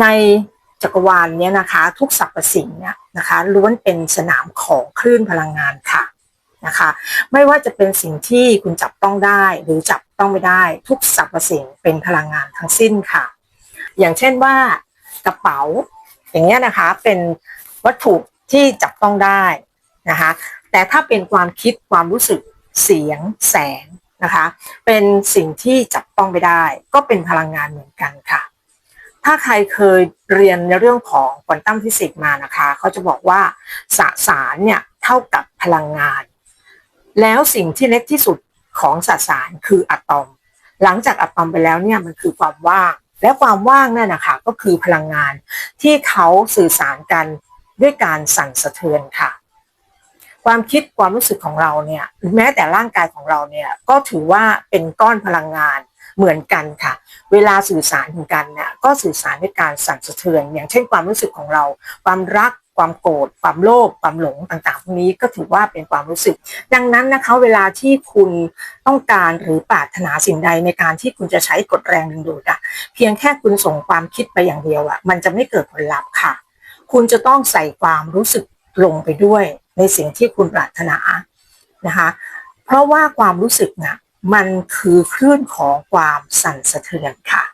ในจักรวาลเนี้ยนะคะ ทุกสรรพสิ่งเนี่ยนะคะล้วนเป็นสนามของคลื่นพลังงานค่ะนะคะ ไม่ว่าจะเป็นสิ่งที่คุณจับต้องได้หรือจับต้องไม่ได้ ทุกสรรพสิ่งเป็นพลังงานทั้งสิ้นค่ะ อย่างเช่นว่ากระเป๋า อย่างเงี้ยนะคะเป็นวัตถุที่จับต้องได้นะคะแต่ถ้าเป็นความคิดความรู้สึกเสียงแสงนะคะ เป็นสิ่งที่จับต้องไม่ได้ ก็เป็นพลังงานเหมือนกันค่ะ ถ้าใครเคยเรียนในเรื่องของควอนตัมฟิสิกส์มานะคะเขาจะบอกว่าสสารเนี่ยเท่ากับพลังงาน แล้วสิ่งที่เล็กที่สุดของสสารคืออะตอม หลังจากอะตอมไปแล้วเนี่ยมันคือความว่าง และความว่างนั่นนะคะก็คือพลังงานที่เขาสื่อสารกันด้วยการสั่นสะเทือนค่ะ ความคิดความรู้สึกของเราเนี่ยหรือแม้แต่ร่างกายของเราเนี่ยก็ถือว่าเป็นก้อนพลังงาน เหมือนกันค่ะ เวลาสื่อสารถึงกันเนี่ยก็สื่อสารด้วยการสั่นสะเทือน อย่างเช่นความรู้สึกของเรา ความรักความโกรธความโลภความหลงต่างๆพวกนี้ก็ถือว่าเป็นความรู้สึก ดังนั้นนะคะเวลาที่คุณต้องการหรือปรารถนาสิ่งใดในการที่คุณจะใช้กฎแรงดึงดูดอะเพียงแค่คุณส่งความคิดไปอย่างเดียวอะมันจะไม่เกิดผลลัพธ์ค่ะ คุณจะต้องใส่ความรู้สึกลงไปด้วยในสิ่งที่คุณปรารถนานะคะ เพราะว่าความรู้สึกน่ะ มันคือคลื่นของความสั่นสะเทือนค่ะ